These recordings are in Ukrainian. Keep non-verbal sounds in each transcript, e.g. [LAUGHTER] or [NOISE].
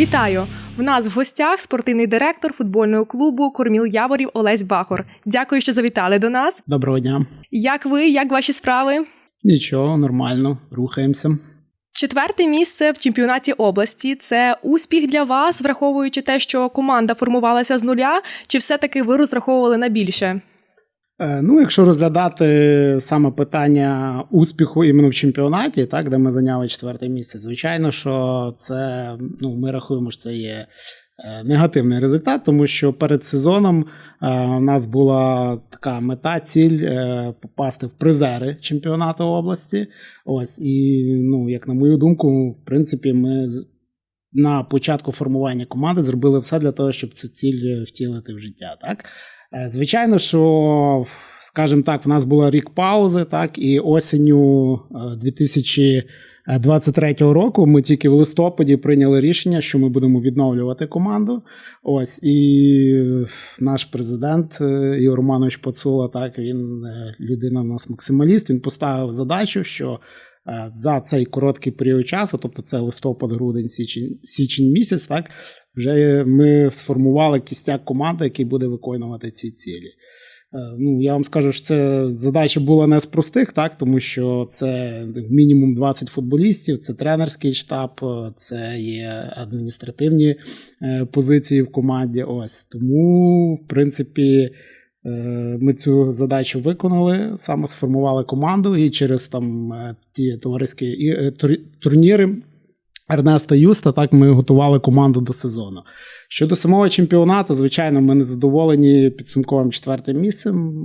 Вітаю! В нас в гостях спортивний директор футбольного клубу Корміл Яворів Олесь Бахор. Дякую, що завітали до нас. Доброго дня. Як ви? Як ваші справи? Нічого, нормально, рухаємося. Четверте місце в чемпіонаті області це успіх для вас, враховуючи те, що команда формувалася з нуля, чи все-таки ви розраховували на більше? Е, Ну, якщо розглядати саме питання успіху іменно в чемпіонаті, так, де ми зайняли четверте місце, звичайно, що це ну, ми рахуємо, що це є е, негативний результат, тому що перед сезоном е, у нас була така мета, ціль попасти в призери чемпіонату області. Ось і ну, як на мою думку, в принципі, ми на початку формування команди зробили все для того, щоб цю ціль втілити в життя. Так? Е, Звичайно, що, скажімо так, в нас була рік паузи, так, і осінню е, 2023 року ми тільки в листопаді прийняли рішення, що ми будемо відновлювати команду. Ось і наш президент е, Ігор Романович Пацула, так він е, людина в нас максималіст. Він поставив задачу, що е, за цей короткий період часу, тобто це листопад, грудень, січень, січень місяць, так вже ми сформували кістяк команди, який буде виконувати ці цілі. Е, Ну, я вам скажу, що це задача була не з простих, так, тому що це мінімум 20 футболістів, це тренерський штаб, е, це є адміністративні е, позиції в команді. Ось тому, в принципі, е, ми цю задачу виконали, саме сформували команду, і через там е, ті товариські е, турніри. Ернеста Юста, так ми готували команду до сезону. Щодо самого чемпіонату, звичайно, ми не задоволені підсумковим четвертим місцем.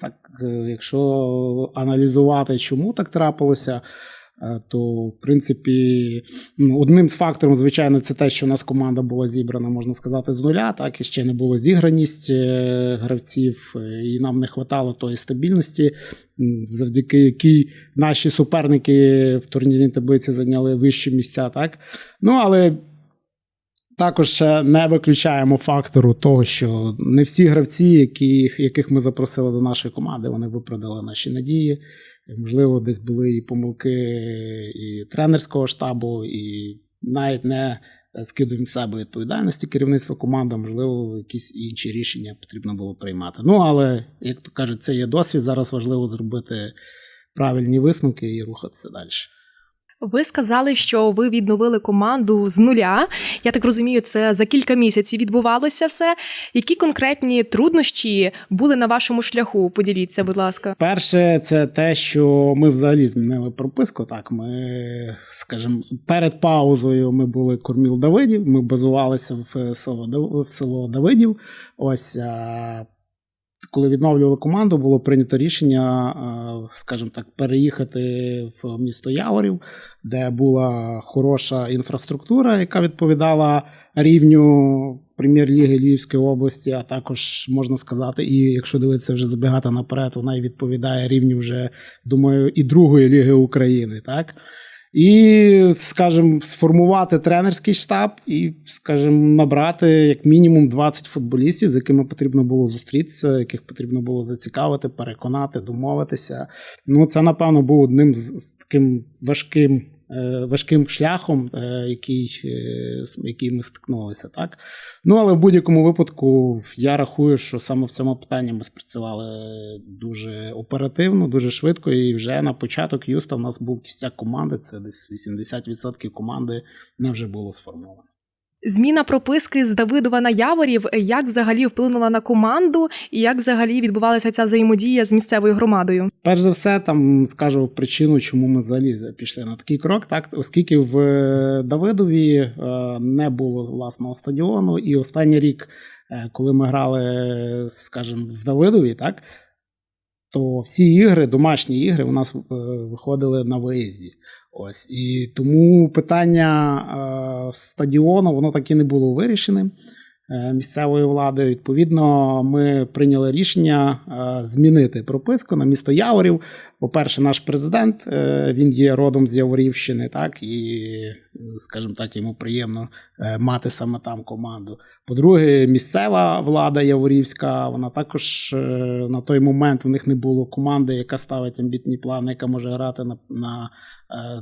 Так, е, якщо аналізувати, чому так трапилося, то в принципі ну, одним з факторів, звичайно, це те, що у нас команда була зібрана, можна сказати, з нуля. Так і ще не було зіграність е, гравців, е, і нам не вистачало тої стабільності, завдяки якій наші суперники в турнірній таблиці зайняли вищі місця. Так, ну але. Також не виключаємо фактору того, що не всі гравці, яких, яких ми запросили до нашої команди, вони виправдали наші надії. Можливо, десь були і помилки і тренерського штабу, і навіть не скидуємо себе відповідальності керівництва команди, можливо, якісь інші рішення потрібно було приймати. Ну, але, як то кажуть, це є досвід. Зараз важливо зробити правильні висновки і рухатися далі. Ви сказали, що ви відновили команду з нуля. Я так розумію, це за кілька місяців відбувалося все. Які конкретні труднощі були на вашому шляху? Поділіться, будь ласка. Перше, це те, що ми взагалі змінили прописку. Так, ми, скажімо, перед паузою ми були Корміл Давидів, ми базувалися в в село Давидів. Ось коли відновлювали команду, було прийнято рішення, а, скажімо так, переїхати в місто Яворів, де була хороша інфраструктура, яка відповідала рівню прем'єр-ліги Львівської області, а також можна сказати, і якщо дивитися вже забігати наперед, вона і відповідає рівню вже, думаю, і другої ліги України, так. І, скажімо, сформувати тренерський штаб і, скажімо, набрати як мінімум 20 футболістів, з якими потрібно було зустрітися, яких потрібно було зацікавити, переконати, домовитися. Ну, це, напевно, був одним з таким важким, важким шляхом, е, який, е, який ми стикнулися. Так? Ну, але в будь-якому випадку я рахую, що саме в цьому питанні ми спрацювали дуже оперативно, дуже швидко. І вже на початок Юста в нас був кістяк команди. Це десь 80% команди не вже було сформовано. Зміна прописки з Давидова на Яворів як взагалі вплинула на команду, і як взагалі відбувалася ця взаємодія з місцевою громадою? Перш за все, там скажу причину, чому ми взагалі пішли на такий крок, так оскільки в е, Давидові е, не було власного стадіону, і останній рік, е, коли ми грали, скажімо, в Давидові, так. То всі ігри, домашні ігри, у нас е, виходили на виїзді. Ось і тому питання е, стадіону воно так і не було вирішеним е, місцевою владою. Відповідно, ми прийняли рішення змінити прописку на місто Яворів. По-перше, наш президент е, він є родом з Яворівщини, так і, скажімо так, йому приємно е, мати саме там команду. По-друге, місцева влада Яворівська, вона також е, на той момент в них не було команди, яка ставить амбітні плани, яка може грати на, на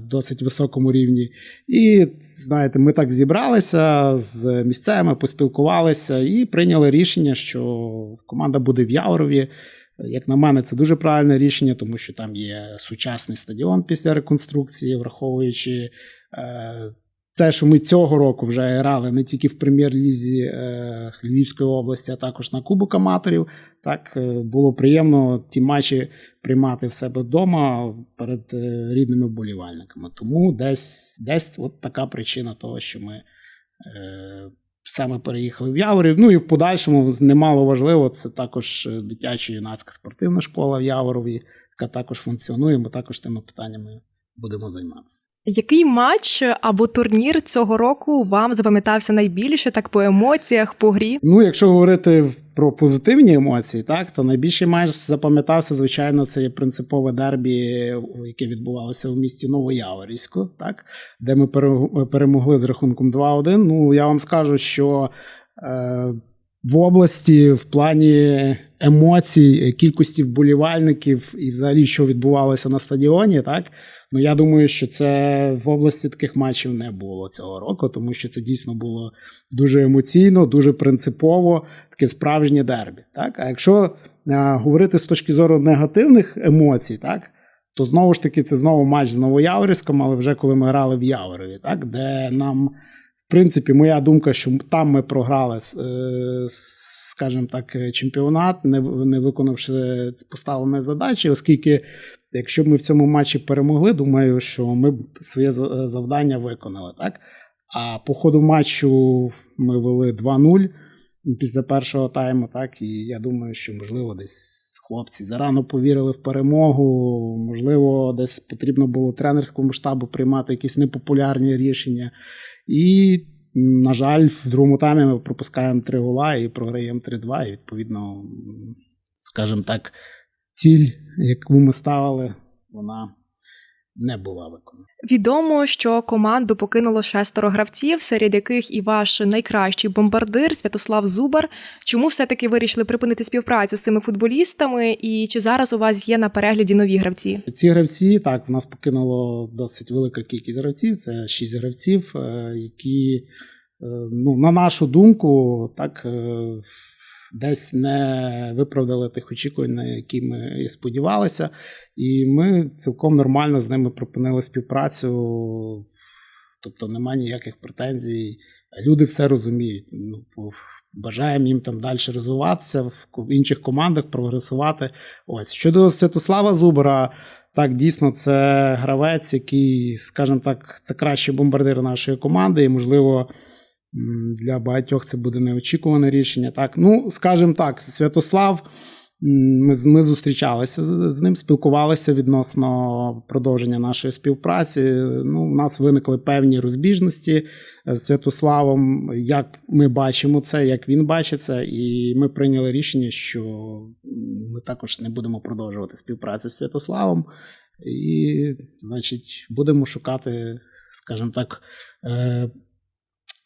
досить високому рівні. І знаєте, ми так зібралися з місцевими, поспілкувалися і прийняли рішення, що команда буде в Яворові. Як на мене, це дуже правильне рішення, тому що там є сучасний стадіон після реконструкції, враховуючи е, те, що ми цього року вже грали не тільки в прем'єр-лізі е, Львівської області, а також на Кубок аматорів. Так е, було приємно ті матчі приймати в себе вдома перед рідними вболівальниками. Тому десь, десь от така причина того, що ми. Саме переїхали в Яворів. Ну і в подальшому немало важливо, це також е, дитяча юнацька спортивна школа в Яворові, яка також функціонує. Ми також тими питаннями будемо займатися. Який матч або турнір цього року вам запам'ятався найбільше, так по емоціях, по грі? Ну, якщо говорити про позитивні емоції, так то найбільший матч запам'ятався, звичайно, це є принципове дербі, яке відбувалося в місті Новояворівську, так, де ми перемогли з рахунком 2-1. Ну, я вам скажу, що е, в області в плані емоцій, кількості вболівальників і взагалі, що відбувалося на стадіоні, так. Ну, я думаю, що це в області таких матчів не було цього року, тому що це дійсно було дуже емоційно, дуже принципово, таке справжнє дербі. Так? А якщо а, говорити з точки зору негативних емоцій, так, то знову ж таки це знову матч з Новояворівськом, але вже коли ми грали в Яворові, так, де нам, принципі, моя думка, що там ми програли, скажімо так, чемпіонат, не, виконавши поставленої задачі, оскільки. Якщо б ми в цьому матчі перемогли, думаю, що ми б своє завдання виконали. так? А по ходу матчу ми вели 2-0 після першого тайму, так, і я думаю, що, можливо, десь хлопці зарано повірили в перемогу, можливо, десь потрібно було тренерському штабу приймати якісь непопулярні рішення. І, на жаль, в другому таймі ми пропускаємо три гола і програємо 3-2. І, відповідно, скажімо так, ціль, яку ми ставили, вона не була виконана. Відомо, що команду покинуло шестеро гравців, серед яких і ваш найкращий бомбардир Святослав Зубар. Чому все-таки вирішили припинити співпрацю з цими футболістами? І чи зараз у вас є на перегляді нові гравці? Ці гравці так в нас покинуло досить велика кількість гравців. Це шість гравців, які, ну на нашу думку, так десь не виправдали тих очікувань, на які ми і сподівалися. І ми цілком нормально з ними припинили співпрацю. Тобто немає ніяких претензій. Люди все розуміють. Ну, Бажаємо їм там далі розвиватися, в інших командах прогресувати. Ось щодо Святослава Зубера, так дійсно це гравець, який, скажімо так, це кращий бомбардир нашої команди, і, можливо, для багатьох це буде неочікуване рішення. Так, ну скажімо так, Святослав. Ми ми зустрічалися з, ним, спілкувалися відносно продовження нашої співпраці. Ну, У нас виникли певні розбіжності з Святославом, як ми бачимо це, як він бачить це, і ми прийняли рішення, що ми також не будемо продовжувати співпрацю з Святославом, і, значить, будемо шукати, скажімо так, е,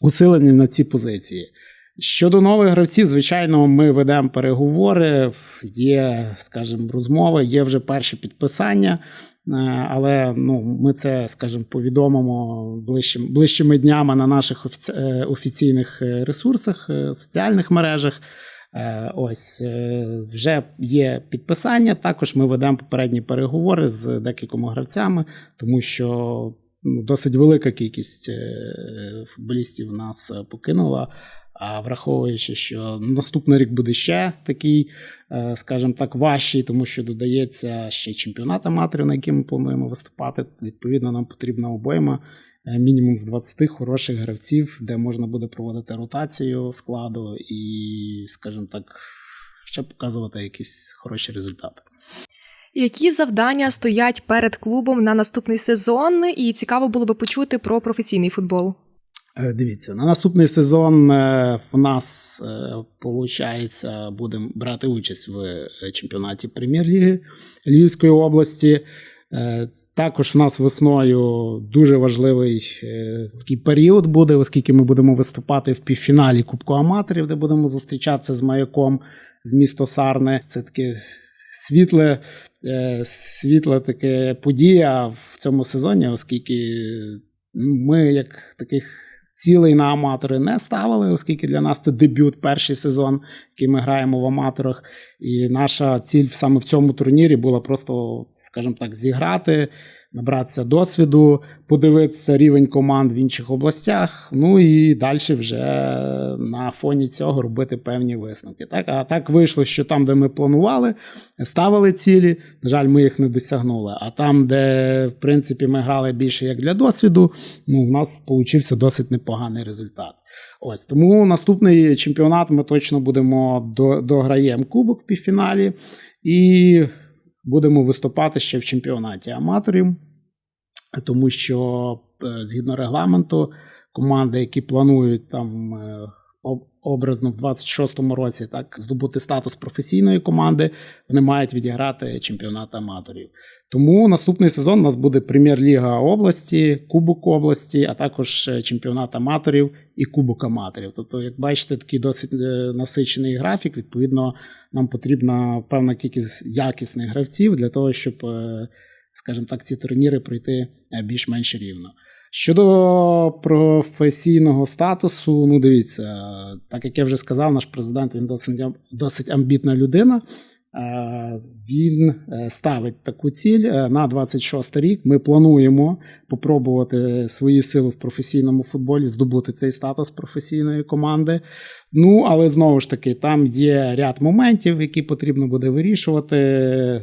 усилені на ці позиції. Щодо нових гравців, звичайно, ми ведемо переговори, є, скажімо, розмови, є вже перші підписання, е, але ну, ми це, скажімо, повідомимо ближчим, ближчими днями на наших е, офіційних ресурсах, е, соціальних мережах. Ось вже є підписання. Також ми ведемо попередні переговори з декількома гравцями, тому що досить велика кількість футболістів нас покинула. А враховуючи, що наступний рік буде ще такий, е, скажімо так, важчий, тому що додається ще чемпіонат аматорів, на який ми плануємо виступати. Відповідно, нам потрібна обойма е, мінімум з 20 хороших гравців, де можна буде проводити ротацію складу і, скажімо так, ще показувати якісь хороші результати. Які завдання стоять перед клубом на наступний сезон? І цікаво було би почути про професійний футбол. Е, Дивіться, на наступний сезон е, в нас, виходить, будемо брати участь в е, чемпіонаті прем'єр-ліги Львівської області. Е, Також в нас весною дуже важливий е, такий період буде, оскільки ми будемо виступати в півфіналі Кубку аматорів, де будемо зустрічатися з маяком з міста Сарне. Це таке світле, е, світла таке подія в цьому сезоні, оскільки ну, ми, як таких цілей на аматори, не ставили, оскільки для нас це дебют, перший сезон, який ми граємо в аматорах. І наша ціль саме в цьому турнірі була просто, скажімо так, зіграти. Набратися досвіду, подивитися рівень команд в інших областях, ну і далі вже на фоні цього робити певні висновки. Так? А так вийшло, що там, де ми планували, ставили цілі, на жаль, ми їх не досягнули. А там, де в принципі ми грали більше як для досвіду, ну, у нас вийшов досить непоганий результат. Ось тому наступний чемпіонат ми точно будемо до, дограємо кубок в півфіналі і будемо виступати ще в чемпіонаті аматорів, тому що е, згідно регламенту, команди, які планують там е, образно в 26-му році так здобути статус професійної команди, вони мають відіграти чемпіонат аматорів. Тому наступний сезон у нас буде прем'єр-ліга області, Кубок області, а також е, чемпіонат аматорів і Кубок аматорів. Тобто, як бачите, такий досить насичений графік. Відповідно, нам потрібна певна кількість якісних гравців для того, щоб, скажімо так, ці турніри пройти е, більш-менш рівно. Щодо професійного статусу, ну дивіться, так як я вже сказав, наш президент він досить, досить амбітна людина. Е, Він е, ставить таку ціль е, на 26 рік. Ми плануємо попробувати свої сили в професійному футболі, здобути цей статус професійної команди. Ну, але знову ж таки, там є ряд моментів, які потрібно буде вирішувати.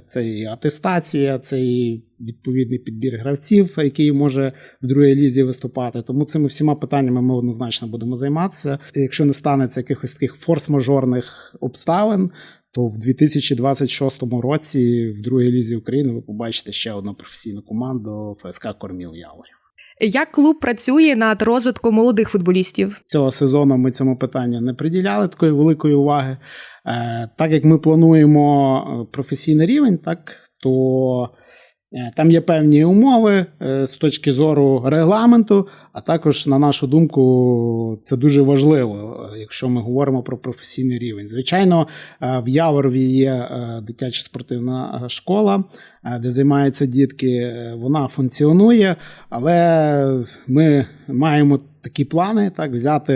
Це і атестація, це і відповідний підбір гравців, який може в другій лізі виступати. Тому цими всіма питаннями ми однозначно будемо займатися. Якщо не станеться якихось таких форс-мажорних обставин, то в 2026 році в другій лізі України ви побачите ще одну професійну команду ФСК Корміл Яворів. Як клуб працює над розвитком молодих футболістів? Цього сезону ми цьому питанню не приділяли такої великої уваги. Е, Так як ми плануємо е, професійний рівень, так то там є певні умови е, з точки зору регламенту, а також, на нашу думку, це дуже важливо, е, якщо ми говоримо про професійний рівень. Звичайно, е, в Яворові є е, дитяча спортивна е, школа, е, де займаються дітки. Е, Вона функціонує, але ми маємо такі плани, так, взяти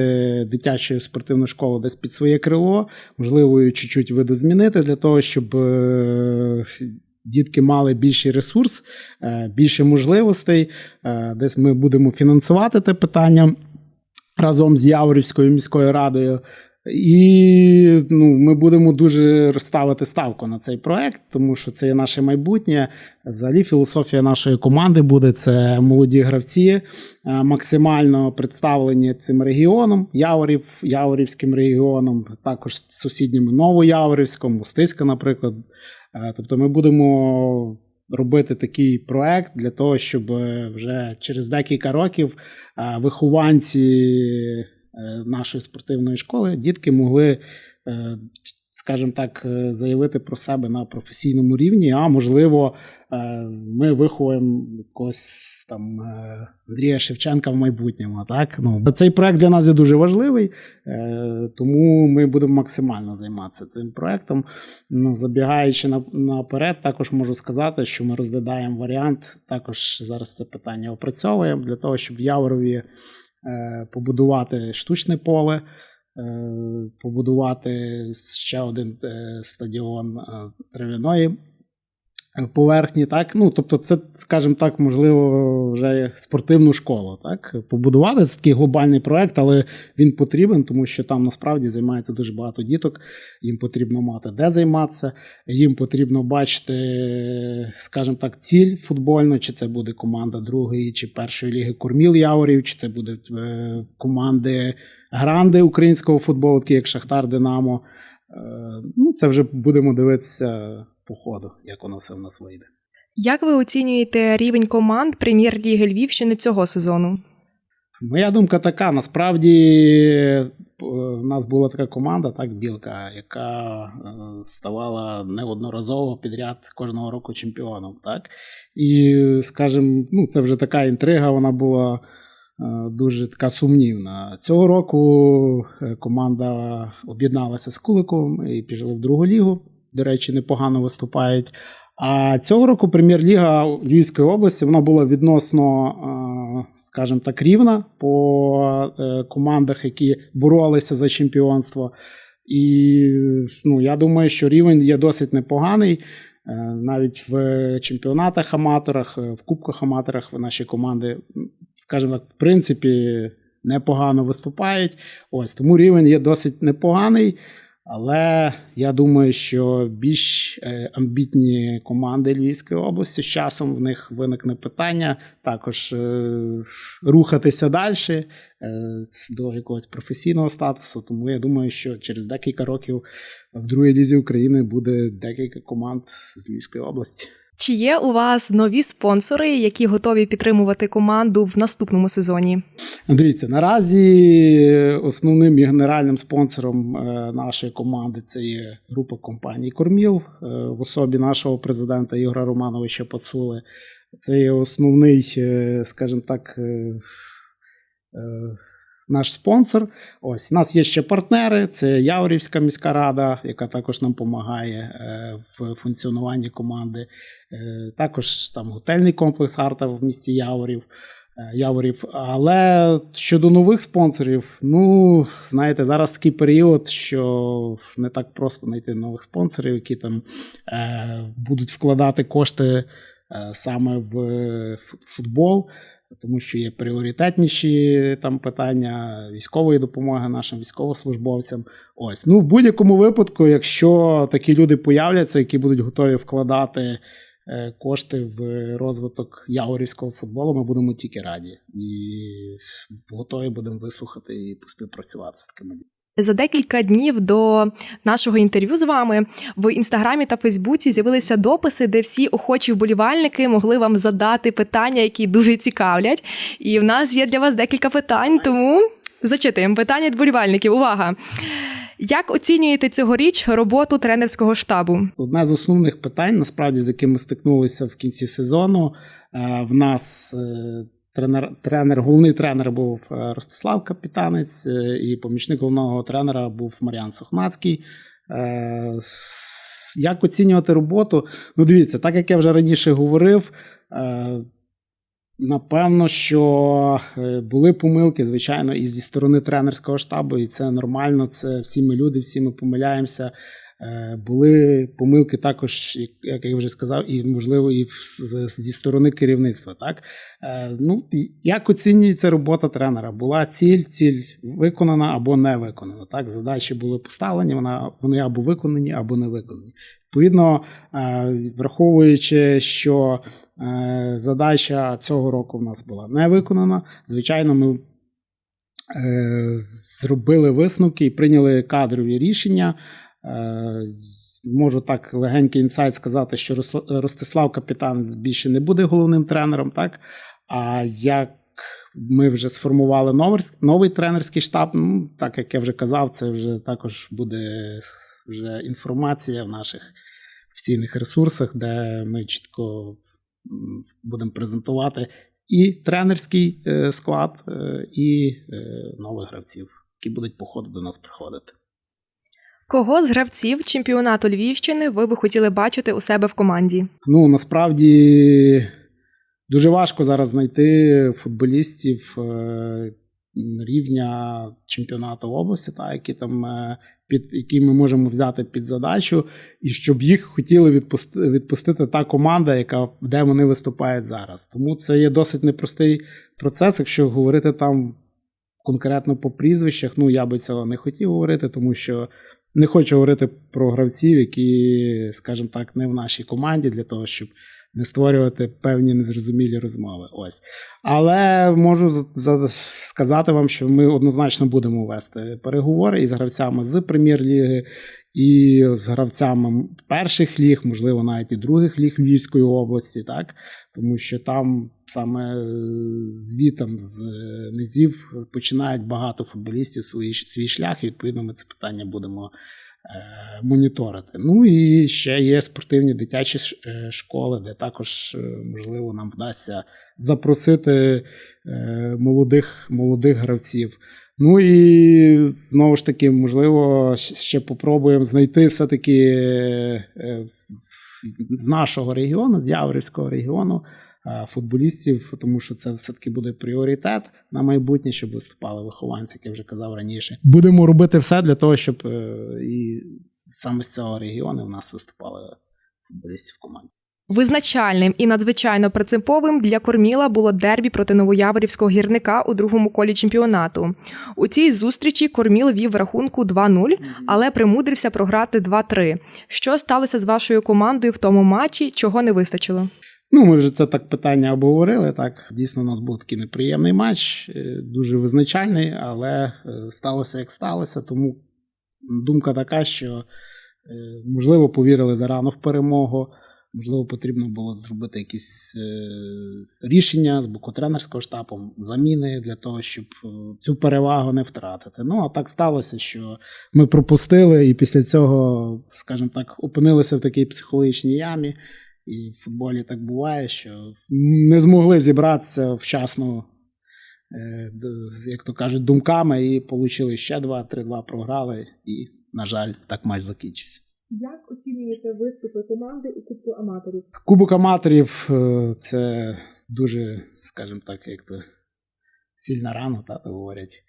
дитячу спортивну школу десь під своє крило, можливо, її чуть-чуть видозмінити для того, щоб е, дітки мали більший ресурс, е, більше можливостей. Е, Десь ми будемо фінансувати те питання разом з Яворівською міською радою. І ну, ми будемо дуже ставити ставку на цей проект, тому що це є наше майбутнє. Взагалі, філософія нашої команди буде це молоді гравці, е, максимально представлені цим регіоном, Яворів, Яворівським регіоном, також сусідніми Новояворівськом, Устиська, наприклад. Е, Тобто, ми будемо робити такий проект для того, щоб е, вже через декілька років е, вихованці нашої спортивної школи дітки могли, скажімо так, е, заявити про себе на професійному рівні. А можливо, е, ми виховуємо якогось там е, Андрія Шевченка в майбутньому. Так? Ну, цей проект для нас є дуже важливий, тому ми будемо максимально займатися цим проектом. Ну, забігаючи на- наперед, також можу сказати, що ми розглядаємо варіант. Також зараз це питання опрацьовуємо для того, щоб в Яворові побудувати штучне поле, побудувати ще один е, стадіон е, трав'яної. е, поверхні. Так? Ну, тобто, це, скажімо так, можливо, вже спортивну школу. Так? Побудувати це такий глобальний проект, але він потрібен, тому що там насправді займається дуже багато діток. Їм потрібно мати де займатися, їм потрібно бачити, скажімо так, ціль футбольну, чи це буде команда другої чи першої ліги Корміл Яворів, чи це будуть е, команди гранди українського футболу, такі як Шахтар Динамо. Е, ну, це вже будемо дивитися по ходу, як воно все в нас вийде. Як ви оцінюєте рівень команд прем'єр-ліги Львівщини цього сезону? Моя думка така: насправді е, в нас була така команда, так, Білка, яка е, ставала неодноразово підряд кожного року чемпіоном. Так? І, скажімо, ну, це вже така інтрига, вона була е, дуже така сумнівна. Цього року команда об'єдналася з Куликом і пішли в другу лігу. До речі, непогано виступають. А цього року прем'єр-ліга Львівської області вона була відносно, е, скажімо так, рівна по е, командах, які боролися за чемпіонство. І ну, я думаю, що рівень є досить непоганий. Е, Навіть в чемпіонатах аматорах, в кубках аматорах наші команди, скажімо так, в принципі, непогано виступають. Ось тому рівень є досить непоганий. Але я думаю, що більш е, амбітні команди Львівської області з часом в них виникне питання також е, рухатися далі е, до якогось професійного статусу. Тому я думаю, що через декілька років в другій лізі України буде декілька команд з Львівської області. Чи є у вас нові спонсори, які готові підтримувати команду в наступному сезоні? Дивіться, наразі основним і генеральним спонсором е, нашої команди це є група компаній Корміл е, в особі нашого президента Ігора Романовича Пацули. Це є основний, е, скажімо так, е, е, наш спонсор. Ось у нас є ще партнери. Це Яворівська міська рада, яка також нам допомагає в функціонуванні команди. Е, Також там готельний комплекс Арта в місті Яворів. е, Яворів. Але щодо нових спонсорів, ну знаєте, зараз такий період, що не так просто знайти нових спонсорів, які там е, будуть вкладати кошти е, саме в футбол, тому що є пріоритетніші там питання військової допомоги нашим військовослужбовцям. Ось ну в будь-якому випадку, якщо такі люди появляться, які будуть готові вкладати е, кошти в розвиток яворівського футболу, ми будемо тільки раді і готові будемо вислухати і поспівпрацювати з такими. За декілька днів до нашого інтерв'ю з вами в інстаграмі та Фейсбуці з'явилися дописи, де всі охочі вболівальники могли вам задати питання, які дуже цікавлять. І в нас є для вас декілька питань, тому зачитуємо питання від вболівальників. Увага! Як оцінюєте цьогоріч роботу тренерського штабу? Одне з основних питань, насправді, з якими стикнулися в кінці сезону. е, В нас е, тренер, тренер, головний тренер був е, Ростислав Капітанець, е, і помічник головного тренера був Мар'ян Сохнацький. Е, Як оцінювати роботу? Ну, дивіться, так як я вже раніше говорив. Напевно, що були помилки, звичайно, і зі сторони тренерського штабу, і це нормально. Це всі ми люди, всі ми помиляємося. Е, Були помилки також, як- я вже сказав, і можливо, і зі сторони керівництва. Так Е, ну як оцінюється робота тренера? Була ціль, ціль виконана або не виконана. Так, задачі були поставлені, вона вони або виконані, або не виконані. Відповідно, е, враховуючи, що задача цього року в нас була не виконана, звичайно, ми зробили висновки і прийняли кадрові рішення. Е, Можу так легенький інсайт сказати, що Рос- Ростислав Капітанець більше не буде головним тренером, так? А як ми вже сформували новий, тренерський штаб, ну, так як я вже казав, це вже також буде вже інформація в наших офіційних ресурсах, де ми чітко будемо презентувати і тренерський е, склад, е, і нових гравців, які будуть по ходу до нас приходити. Кого з гравців чемпіонату Львівщини ви би хотіли бачити у себе в команді? Ну, насправді дуже важко зараз знайти футболістів е, рівня чемпіонату області, та, які там, е, під, які ми можемо взяти під задачу, і щоб їх хотіли відпусти, відпустити та команда, яка, де вони виступають зараз. Тому це є досить непростий процес, якщо говорити там конкретно по прізвищах. Ну, я би цього не хотів говорити, тому що не хочу говорити про гравців, які, скажімо так, не в нашій команді, для того, щоб не створювати певні незрозумілі розмови. Ось. Але можу за- за- сказати вам, що ми однозначно будемо вести переговори із гравцями з прем'єр-ліги, і з гравцями перших ліг, можливо, навіть і других ліг Львівської області, так тому що там саме е, звітом з е, низів починають багато футболістів свій, свій шлях, і відповідно ми це питання будемо моніторити. Ну і ще є спортивні дитячі е, школи, де також е, можливо нам вдасться запросити е, молодих, молодих гравців. Ну і знову ж таки, можливо, ще попробуємо знайти все-таки е, з нашого регіону, з Яворівського регіону, е, футболістів, тому що це все-таки буде пріоритет на майбутнє, щоб виступали вихованці, як я вже казав раніше. Будемо робити все для того, щоб е, і саме з цього регіону в нас виступали футболісти в команді. Визначальним і надзвичайно принциповим для Корміла було дербі проти новояворівського гірника у другому колі чемпіонату. У цій зустрічі Корміл вів в рахунку 2-0, але примудрився програти 2-3. Що сталося з вашою командою в тому матчі, чого не вистачило? Ну, ми вже це так питання обговорили. Так, дійсно, у нас був такий неприємний матч, е, дуже визначальний, але е, сталося як сталося. Тому думка така, що е, можливо повірили зарано в перемогу. Можливо, потрібно було зробити якісь рішення з боку тренерського штабу, заміни для того, щоб цю перевагу не втратити. Ну а так сталося, що ми пропустили, і після цього, скажімо так, опинилися в такій психологічній ямі. І в футболі так буває, що не змогли зібратися вчасно, е, як то кажуть, думками, і отримали ще два, 3-2 програли, і, на жаль, так матч закінчився. Як оцінюєте виступи команди у Кубку аматорів? Кубок аматорів е, це дуже, скажімо так, як то сильна рана, та, то говорять.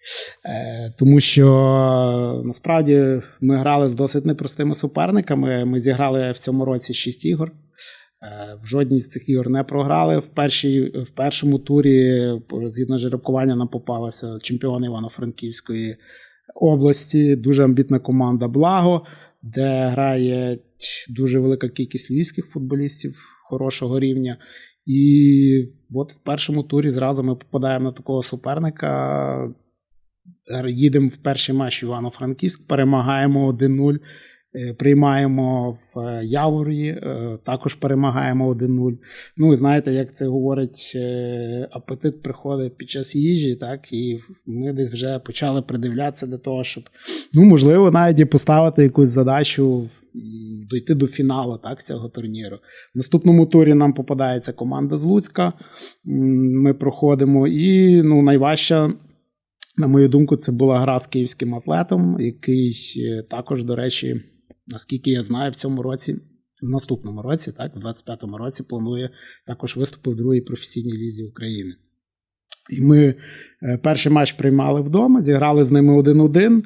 Е, тому що насправді ми грали з досить непростими суперниками. Ми зіграли в цьому році 6 ігор. Е, В жодній з цих ігор не програли. В, першій, в першому турі, згідно жеребкування, нам попалася чемпіон Івано-Франківської області. Дуже амбітна команда Благо, де грає дуже велика кількість львівських футболістів хорошого рівня. І от в першому турі зразу ми попадаємо на такого суперника. Їдемо в перший матч Івано-Франківськ, перемагаємо 1-0. Е, Приймаємо в е, Яворі, е, також перемагаємо 1-0. Ну, і знаєте, як це говорить, апетит приходить під час їжі, так, і ми десь вже почали придивлятися до того, щоб, ну, можливо, навіть і поставити якусь задачу дойти до фіналу так, цього турніру. В наступному турі нам попадається команда з Луцька. Ми проходимо, і ну, найважча. На мою думку, це була гра з київським атлетом, який також, до речі, наскільки я знаю, в цьому році, в наступному році, так, в 25-му році, планує також виступи в другій професійній лізі України. І ми е, перший матч приймали вдома, зіграли з ними 1-1. Е,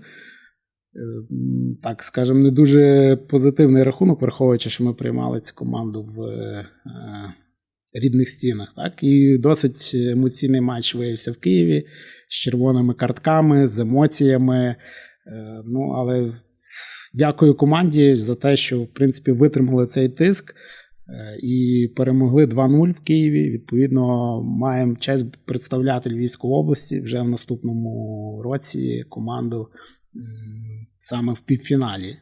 Так скажемо, не дуже позитивний рахунок, враховуючи, що ми приймали цю команду в е, рідних стінах. Так? І досить емоційний матч виявився в Києві з червоними картками, з емоціями. Ну, але дякую команді за те, що в принципі витримали цей тиск е, і перемогли 2-0 в Києві. Відповідно, маємо честь представляти Львівську область вже в наступному році команду саме в півфіналі е,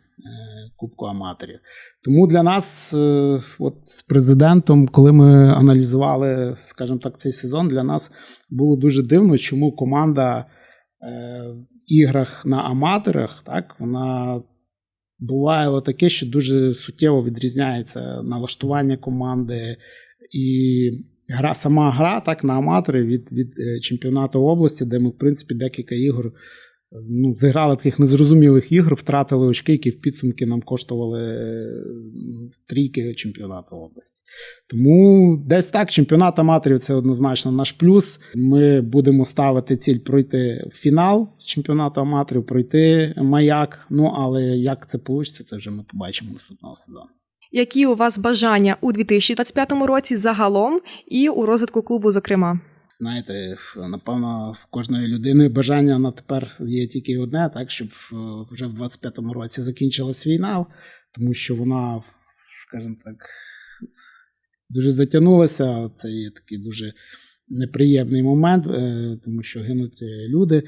Кубку аматорів. Тому для нас, е, от з президентом, коли ми аналізували, скажімо так, цей сезон, для нас було дуже дивно, чому команда в іграх на аматорах, так, вона буває таке, що дуже суттєво відрізняється налаштування команди і гра, сама гра так, на аматори від, від е, чемпіонату області, де ми, в принципі, декілька ігор ну, зіграли таких незрозумілих ігор, втратили очки, які в підсумки нам коштували е, трійки чемпіонату області. Тому десь так, чемпіонат аматорів це однозначно наш плюс. Ми будемо ставити ціль пройти в фінал чемпіонату аматорів, пройти маяк. Ну але як це вийде, це вже ми побачимо наступного сезону. Які у вас бажання у 2025 році загалом і у розвитку клубу, зокрема? Знаєте, напевно, в кожної людини бажання на тепер є тільки одне, так щоб е, вже в 25-му році закінчилась війна, тому що вона, скажімо так, дуже затягнулася. Це є такий дуже неприємний момент, е, тому що гинуть е, люди.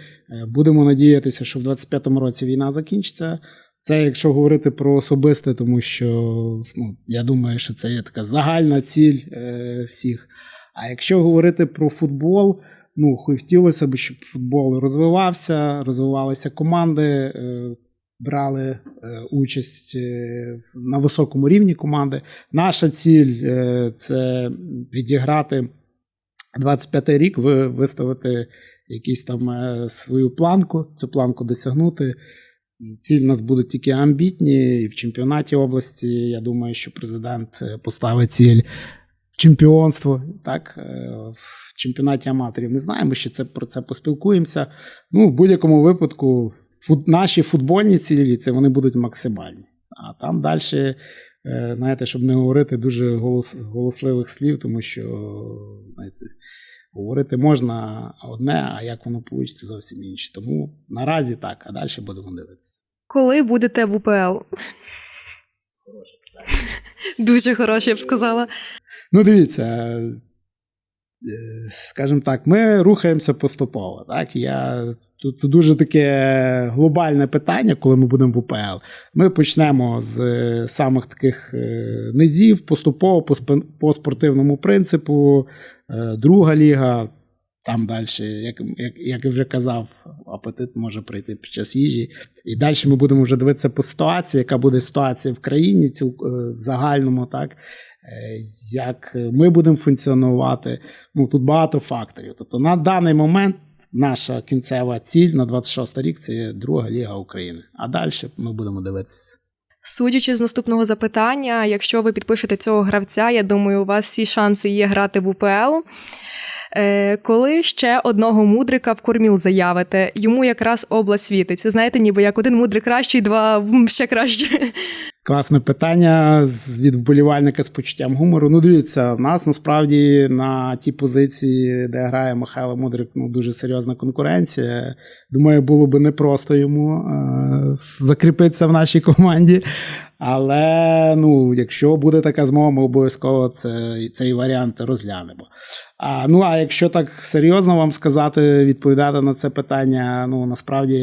Будемо надіятися, що в 25-му році війна закінчиться. Це якщо говорити про особисте, тому що ну, я думаю, що це є така загальна ціль всіх. А якщо говорити про футбол, ну хотілося б, щоб футбол розвивався, розвивалися команди, е, брали е, участь е, на високому рівні команди. Наша ціль це відіграти 25-й рік, ви- виставити якісь там свою планку, цю планку досягнути. Ціль у нас будуть тільки амбітні, і в чемпіонаті області. Я думаю, що президент поставить ціль чемпіонство. Так, е, в чемпіонаті аматорів не знаємо, ще це про це поспілкуємося. Ну, в будь-якому випадку, фут, наші футбольні цілі це вони будуть максимальні. А там далі, знаєте, щоб не говорити дуже голос, голосливих слів, тому що знаєте, говорити можна одне, а як воно вийде, зовсім інше. Тому наразі так, а далі будемо дивитися. Коли будете в УПЛ? Дуже хороше, я б сказала. Ну, дивіться, е, скажімо так, ми рухаємося поступово. Так? Я, тут дуже таке глобальне питання, коли ми будемо в УПЛ. Ми почнемо з е, самих таких е, низів, поступово по, по спортивному принципу, друга ліга. Там далі, як, як, як я вже казав, апетит може прийти під час їжі. І далі ми будемо вже дивитися по ситуації, яка буде ситуація в країні ціл, в загальному, так як ми будемо функціонувати. Ну тут багато факторів. Тобто на даний момент наша кінцева ціль на 26 рік це друга ліга України. А далі ми будемо дивитися. Судячи з наступного запитання, якщо ви підпишете цього гравця, я думаю, у вас всі шанси є грати в УПЛ. Е, коли ще одного мудрика в корміл заявите, йому якраз область світить. Це знаєте, ніби як один мудрик кращий, два ще краще. Класне питання від вболівальника з почуттям гумору. Ну, дивіться, в нас насправді на тій позиції, де грає Михайло Мудрик, ну дуже серйозна конкуренція. Думаю, було би непросто йому е- закріпитися в нашій команді. Але ну, якщо буде така змога, ми обов'язково це, цей варіант розглянемо. А, ну а якщо так серйозно вам сказати, відповідати на це питання, ну насправді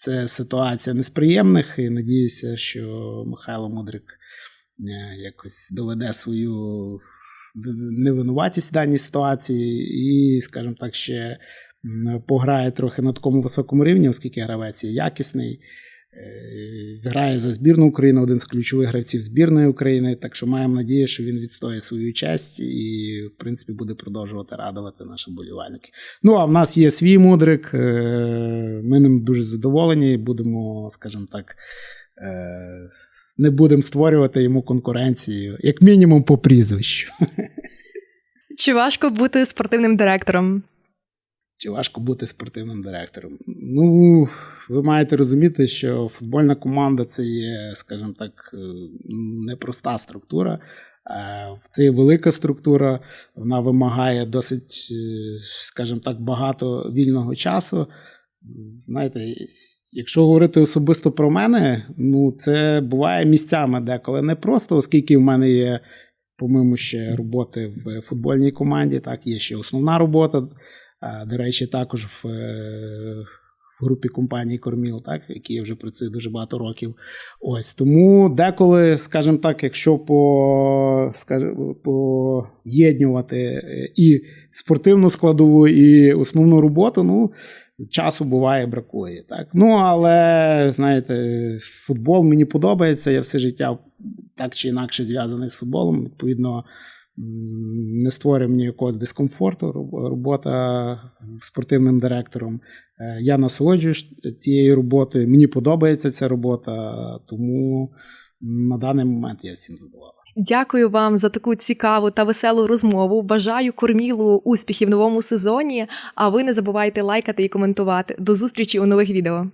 це ситуація несприємних, і надіюся, що Михайло Мудрик е, якось доведе свою невинуватість в даній ситуації, і, скажімо так, ще пограє трохи на такому високому рівні, оскільки гравець є якісний. Грає за збірну України, один з ключових гравців збірної України. Так що маємо надію, що він відстоїть свою честь і, в принципі, буде продовжувати радувати наших болівальників. Ну, а в нас є свій мудрик. е, Ми ним дуже задоволені. Будемо, скажімо так, е, не будемо створювати йому конкуренцію, як мінімум по прізвищу. [LAUGHS] Чи важко бути спортивним директором? Чи важко бути спортивним директором? Ну, ви маєте розуміти, що футбольна команда це є, скажімо так, е, непроста структура. Е, Це є велика структура, вона вимагає досить, е, скажімо так, багато вільного часу. Знаєте, якщо говорити особисто про мене, ну це буває місцями деколи не просто, оскільки в мене є, по-моєму, ще роботи в футбольній команді, так, є ще основна робота. До речі, також в, в групі компанії Корміл, так, які вже працюю дуже багато років. Ось тому деколи, скажімо так, якщо по, скажімо, поєднувати е, і спортивну складову, і основну роботу, ну. Часу буває бракує. Так? Ну, але знаєте, футбол мені подобається. Я все життя так чи інакше зв'язаний з футболом. Відповідно, не створює мені якогось дискомфорту. Робота спортивним директором. Е, Я насолоджуюсь цією роботою. Мені подобається ця робота, тому на даний момент я всім задоволений. Дякую вам за таку цікаву та веселу розмову. Бажаю кормілу успіхів в новому сезоні. А ви не забувайте лайкати і коментувати. До зустрічі у нових відео.